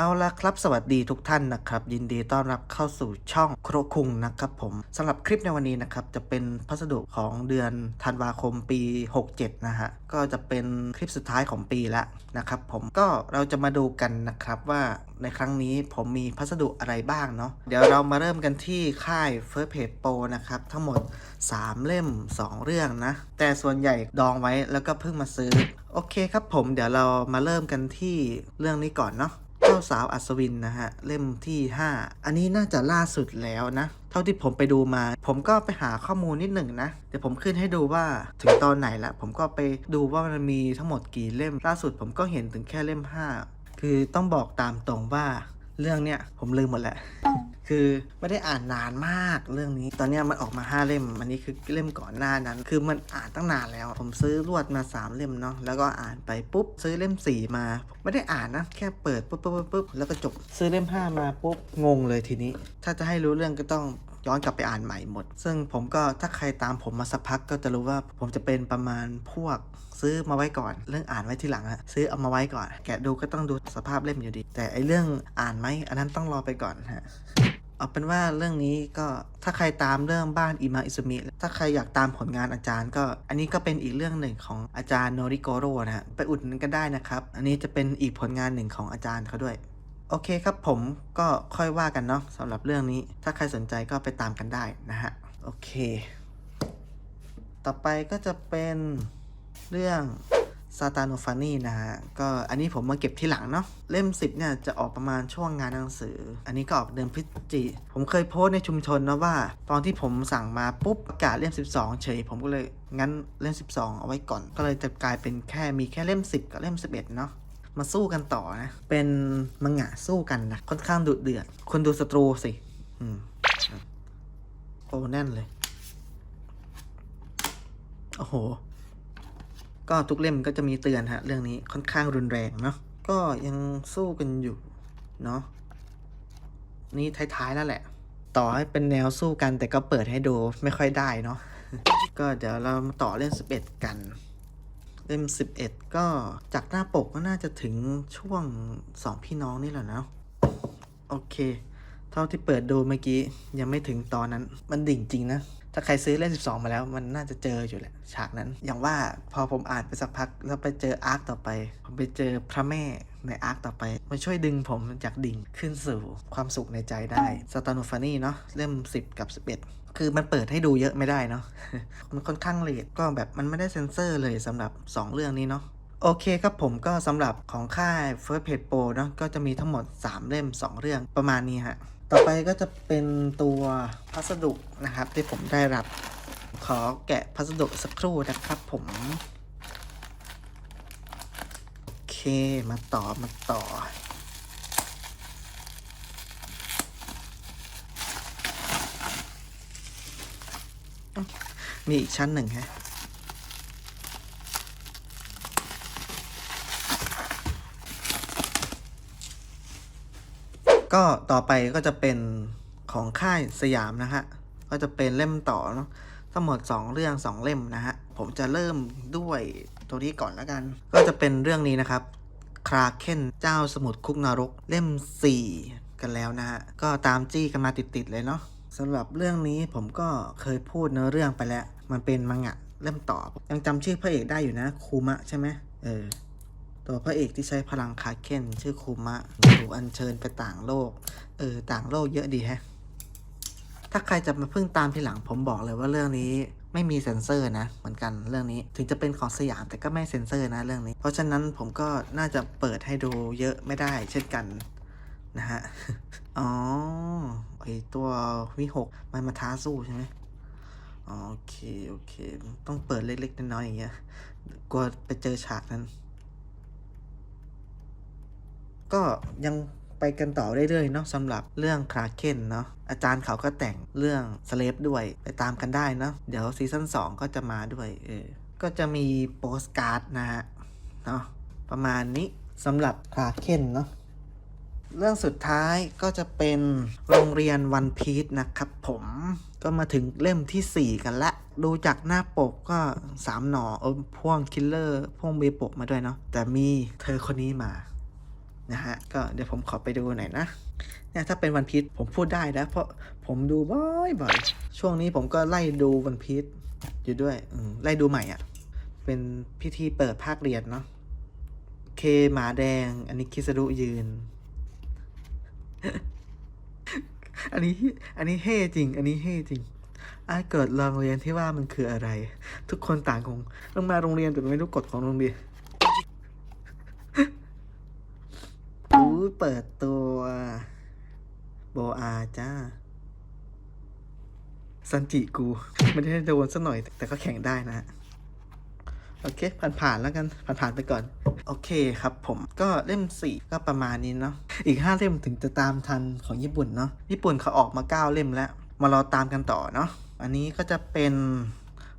เอาละครับสวัสดีทุกท่านนะครับ ยินดีต้อนรับเข้าสู่ช่องโครคุงนะครับผมสำหรับคลิปในวันนี้นะครับ จะเป็นพัสดุของเดือนธันวาคมปี 67 นะฮะ ก็จะเป็นคลิปสุดท้ายของปีแล้วนะครับผมก็เราจะมาดูกันนะครับว่าในครั้งนี้ผมมีพัสดุอะไรบ้างเนาะเดี๋ยวเรามาเริ่มกันที่ค่าย First Page Pro นะครับ ทั้งหมด 3 เล่ม 2 เรื่องนะ แต่ส่วนใหญ่ดองไว้แล้วก็เพิ่งมาซื้อ โอเคครับผมเดี๋ยวเรามาเริ่มกันที่เรื่องนี้ก่อนเนาะ จ้าสาวอัศวินนะฮะ เล่มที่ 5 อันนี้น่าจะล่าสุดแล้วนะ เท่าที่ผมไปดูมา ผมก็ไปหาข้อมูลนิดหนึ่งนะ เดี๋ยวผมขึ้นให้ดูว่าถึงตอนไหนละผมก็ไปดูว่ามันมีทั้งหมดกี่เล่มล่าสุดผมก็เห็นถึงแค่เล่ม 5 คือต้องบอกตามตรงว่า เรื่องเนี้ยผมลืมหมดแหละ คือไม่ได้อ่านนานมากเรื่องนี้ ตอนเนี้ยมันออกมา 5 เล่ม อันนี้คือเล่มก่อนหน้านั้น คือมันอ่านตั้งนานแล้ว ผมซื้อรวดมา 3 เล่มเนาะ แล้วก็อ่านไปปุ๊บ ซื้อเล่ม 4 มา ไม่ได้อ่านนะ แค่เปิดปุ๊บปุ๊บปุ๊บปุ๊บแล้วก็จบ ซื้อเล่ม 5 มาปุ๊บ งงเลยทีนี้ ถ้าจะให้รู้เรื่องก็ต้อง ย้อนกลับไปอ่านใหม่หมด ซึ่งผมก็ถ้าใครตามผมมาสักพักก็จะรู้ว่าผมจะเป็นประมาณพวกซื้อมาไว้ก่อน เรื่องอ่านไว้ทีหลังอะซื้อเอามาไว้ก่อน แกะดูก็ต้องดูสภาพเล่มอยู่ดี แต่ไอเรื่องอ่านไหมอันนั้นต้องรอไปก่อนฮะเอาเป็นว่าเรื่องนี้ก็ถ้าใครตามเรื่องบ้านอิมาอิซุมิถ้าใครอยากตามผลงานอาจารย์ก็ อันนี้ก็เป็นอีกเรื่องหนึ่งของอาจารย์โนริโกโร่นะฮะไปอุดหนุนกันได้นะครับ อันนี้จะเป็นอีกผลงานหนึ่งของอาจารย์เขาด้วย โอเคครับผมก็ค่อยว่ากันเนาะสำหรับเรื่องนี้ ถ้าใครสนใจก็ไปตามกันได้นะฮะ โอเค ต่อไปก็จะเป็นเรื่องซาตาโนฟานีนะฮะ ก็อันนี้ผมมาเก็บที่หลังเนาะ เล่ม 10 เนี่ยจะออกประมาณช่วงงานหนังสือ อันนี้ก็ออกเดือนพฤศจิ ผมเคยโพสในชุมชนนะว่า ตอนที่ผมสั่งมาปุ๊บประกาศเล่ม 12 เฉย ผมก็เลยงั้นเล่ม 12 เอาไว้ก่อน ก็เลยจะกลายเป็นแค่มีแค่เล่ม 10 กับเล่ม 11 เนาะ มาสู้กันต่อนะ เป็นมังงะสู้กันนะ ค่อนข้างดุเดือด คนดูศัตรูสิอืมโอ้แน่นเลย โอ้โห ก็ทุกเล่มก็จะมีเตือนฮะ เรื่องนี้ค่อนข้างรุนแรงเนาะ ก็ยังสู้กันอยู่ เนาะ นี่ท้ายๆแล้วแหละ ต่อให้เป็นแนวสู้กันแต่ก็เปิดให้ดูไม่ค่อยได้เนาะ ก็เดี๋ยวเรามาต่อเล่ม11 กัน เล่ม 11 ก็จากหน้าปกก็น่าจะถึงช่วงสองพี่น้องนี่แหละนะ โอเค เท่าที่เปิดดูเมื่อกี้ยังไม่ถึงตอนนั้น มันดิ่งจริงนะ ถ้าใครซื้อเล่ม12 มาแล้ว มันน่าจะเจออยู่แหละ ฉากนั้น อย่างว่าพอผมอ่านไปสักพักแล้วไปเจออาร์คต่อไป ผมไปเจอพระแม่ในอาร์คต่อไป มันช่วยดึงผมจากดิ่งขึ้นสู่ความสุขในใจได้สตานูฟานี่เนาะเล่ม 10 กับ 11 คือมันเปิดให้ดูเยอะไม่ได้เนาะมันค่อนข้างเลทก็แบบมันไม่ได้เซ็นเซอร์เลยสำหรับ 2 เรื่องนี้เนาะโอเคครับผมก็สำหรับของค่าย First Page Pro เนาะก็จะมีทั้งหมด 3 เล่ม 2 เรื่องประมาณนี้ฮะ ต่อไปก็จะเป็นตัวพัสดุนะครับ ที่ผมได้รับ ขอแกะพัสดุสักครู่นะครับผม โอเค มาต่อ มาต่อ มีอีกชั้นหนึ่งฮะ ก็ต่อไปก็จะเป็นของค่ายสยามนะฮะ ก็จะเป็นเล่มต่อเนาะทั้งหมด 2 เรื่อง 2 เล่มนะฮะ ผมจะเริ่มด้วยตัวนี้ก่อนแล้วกัน ก็จะเป็นเรื่องนี้นะครับคราเคนเจ้าสมุทรคุกนรกเล่ม 4 กันแล้วนะฮะ ก็ตามจี้กันมาติดๆเลยเนาะสำหรับเรื่องนี้ผมก็เคยพูดเนื้อเรื่องไปแล้ว มันเป็นมังงะเล่มต่อยังจำชื่อพระเอกได้อยู่นะคูมะใช่ไหมเออ ตัวพระเอกที่ใช้พลังคาเคนชื่อคูมะถูกอัญเชิญไปต่างโลก เออ ต่างโลกเยอะดีแฮะ ถ้าใครจะมาพิ่งตามทีหลังผมบอกเลยว่าเรื่องนี้ไม่มีเซ็นเซอร์นะ เหมือนกันเรื่องนี้ถึงจะเป็นของสยามแต่ก็ไม่เซ็นเซอร์นะเรื่องนี้ เพราะฉะนั้นผมก็น่าจะเปิดให้ดูเยอะไม่ได้เช่นกันนะฮะ อ๋อไอตัววิหกมันมาท้าสู้ใช่ไหมโอเค โอเค ต้องเปิดเล็กๆน้อยๆอย่างเงี้ยกลัวไปเจอฉากนั้น ก็ยังไปกันต่อเรื่อยๆเนาะสำหรับเรื่องคราเคนเนาะอาจารย์เขาก็แต่งเรื่องสเลฟด้วยไปตามกันได้เนาะเดี๋ยวซีซั่น2 ก็จะมาด้วยเออก็จะมีโปสการ์ดนะฮะเนาะประมาณนี้สำหรับคราเคนเนาะเรื่องสุดท้ายก็จะเป็นโรงเรียนวันพีชนะครับผมก็มาถึงเล่มทีสี่4 กันละ ดูจากหน้าปกก็ 3 หนอเออพ่วงคิลเลอร์พ่วงเบปกมาด้วยเนาะแต่มีเธอคนนี้มา นะฮะก็เดี๋ยวผมขอไปดูหน่อยนะเนี่ยถ้าเป็นวันพีชผมพูดได้นะเพราะผมดูบ่อยบ่อยๆช่วงนี้ผมก็ไล่ดูวันพีชอยู่ด้วยไล่ดูใหม่อะ่ะ เป็นพิธีเปิดภาคเรียนเนาะเคหมาแดง อันนี้คิสรุยืน อันนี้อันนี้เฮ่จริง อันนี้เฮ่จริงไอ้เกิดโรงเรียนที่ว่ามันคืออะไร ทุกคนต่างคงต้องมาโรงเรียนแต่ไม่รู้กฎของโรงเรียน อู้เปิดตัวโบอาจ้าซันจิกู ไม่ได้โดนสักหน่อย แต่ก็แข่งได้นะ โอเค ผ่านๆแล้วกัน ผ่านๆไปก่อน โอเคครับผมก็เล่มสี่ก็ประมาณนี้เนาะอีกห้าเล่มถึงจะตามทันของญี่ปุ่นเนาะญี่ปุ่นเขาออกมาเก้าเล่มแล้ว มารอตามกันต่อเนาะอันนี้ก็จะเป็น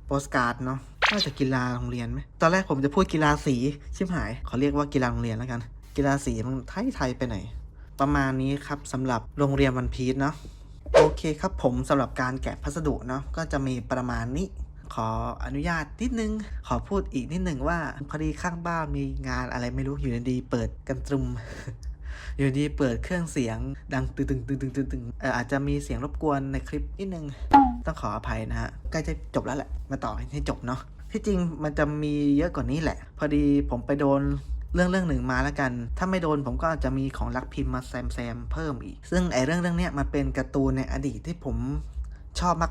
โปสการ์ดเนาะน่าจะกีฬาโรงเรียนไหมตอนแรกผมจะพูดกีฬาสีชิบหายขอเรียกว่ากีฬาโรงเรียนแล้วกัน กีฬาสีมันไทยไทยไปไหน ประมาณนี้ครับสำหรับโรงเรียนวันพีชเนาะโอเคครับผมสำหรับการแกะพัสดุเนาะก็จะมีประมาณนี้ ขออนุญาตนิดนึง ขอพูดอีกนิดนึงว่าพอดีข้างบ้านมีงานอะไรไม่รู้อยู่ดีเปิดกันตรุมอยู่ดีเปิดเครื่องเสียงดังตึงตึงตึงตึงตึงตึงเอออาจจะมีเสียงรบกวนในคลิปนิดนึง ต้องขออภัยนะฮะใกล้จะจบแล้วแหละ มาต่อให้จบเนาะที่จริงมันจะมีเยอะกว่านี้แหละ พอดีผมไปโดน เรื่องเรื่องหนึ่งมาแล้วกัน ถ้าไม่โดนผมก็อาจจะมีของรักพิมพ์มาแซมแซมเพิ่มอีก ซึ่งไอเรื่องเรื่องเนี้ยมันเป็นการ์ตูนในอดีตที่ผมชอบมา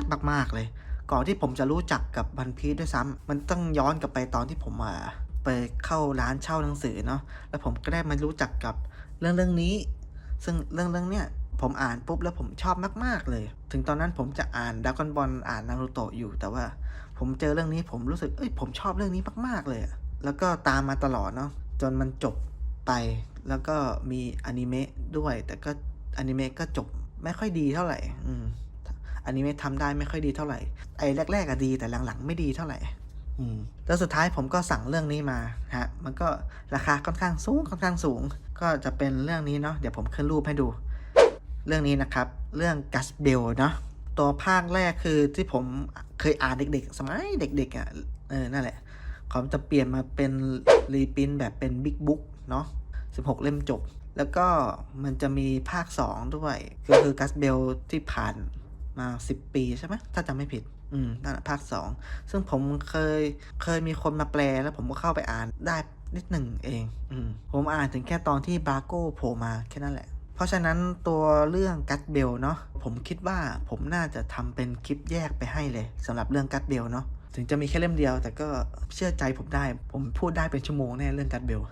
กๆมาก ๆ เลย ก่อนที่ผมจะรู้จักกับบันพีด้วยซ้ำมันต้องย้อนกลับไปตอนที่ผมอะไปเข้าร้านเช่าหนังสือเนาะ แล้วผมก็ได้มารู้จักกับเรื่องเรื่องนี้ ซึ่งเรื่องเรื่องเนี้ยผมอ่านปุ๊บแล้วผมชอบมาก ๆ เลย ถึงตอนนั้นผมจะอ่านด r a กอนบอลอ่านนารูโตะอยู่ แต่ว่าผมเจอเรื่องนี้ผมรู้สึก เอ้ย ผมชอบเรื่องนี้มาก ๆ เลยอะ แล้วก็ตามมาตลอดเนาะจนมันจบไป แล้วก็มีอนิเมะด้วย แต่ก็อนิเมะก็จบไม่ค่อยดีเท่าไหร่อืมอนิเมะทำได้ไม่ค่อยดีเท่าไหร่ ไอ้แรกๆอะดีแต่หลังๆ ไม่ดีเท่าไหร่อืมแล้วสุดท้ายผมก็สั่งเรื่องนี้มาฮะมันก็ราคาค่อนข้างสูงค่อนข้างสูง ก็จะเป็นเรื่องนี้เนาะเดี๋ยวผมขึ้นรูปให้ดู เรื่องนี้นะครับ เรื่องกัสเบลเนาะตัวภาคแรกคือที่ผมเคยอ่านเด็กๆ สมัยเด็กๆอะ่ะเออนั่นแหละ เขาจะเปลี่ยนมาเป็นรีพินแบบเป็นบิ๊กบุ๊กเนาะ16 เล่มจบ แล้วก็มันจะมีภาค 2 ด้วย ก็คือกัสเบลที่ผ่านมา 10 ปีใช่ไหมถ้าจำไม่ผิด อืมนั่นแหละภาค 2 ซึ่งผมเคยเคยมีคนมาแปลแล้วผมก็เข้าไปอ่านได้นิดหนึ่งเอง อืม ผมอ่านถึงแค่ตอนที่บราโก้โผล่มาแค่นั้นแหละ เพราะฉะนั้นตัวเรื่องกัตเบลเนาะผมคิดว่าผมน่าจะทำเป็นคลิปแยกไปให้เลยสำหรับเรื่องกัตเบลเนาะ ถึงจะมีแค่เล่มเดียว แต่ก็เชื่อใจผมได้ ผมพูดได้เป็นชั่วโมงแน่เรื่องการเบล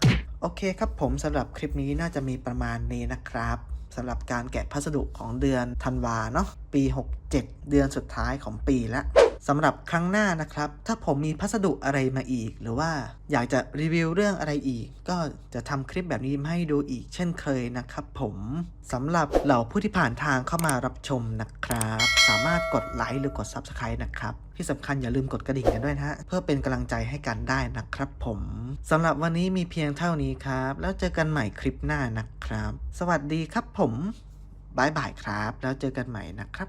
โอเคครับผมสำหรับคลิปนี้น่าจะมีประมาณนี้นะครับสำหรับการแกะพัสดุของเดือนธันวาเนาะปี 67 เดือนสุดท้ายของปีละ สำหรับครั้งหน้านะครับ ถ้าผมมีพัสดุอะไรมาอีก หรือว่าอยากจะรีวิวเรื่องอะไรอีก ก็จะทำคลิปแบบนี้ให้ดูอีกเช่นเคยนะครับผมสำหรับเหล่าผู้ที่ผ่านทางเข้ามารับชมนะครับ สามารถกดไลค์หรือกด Subscribe นะครับ ที่สำคัญอย่าลืมกดกระดิ่งกันด้วยนะฮะ เพื่อเป็นกำลังใจให้กันได้นะครับผมสำหรับวันนี้มีเพียงเท่านี้ครับ แล้วเจอกันใหม่คลิปหน้านะครับ สวัสดีครับผมบายบายครับ แล้วเจอกันใหม่นะครับ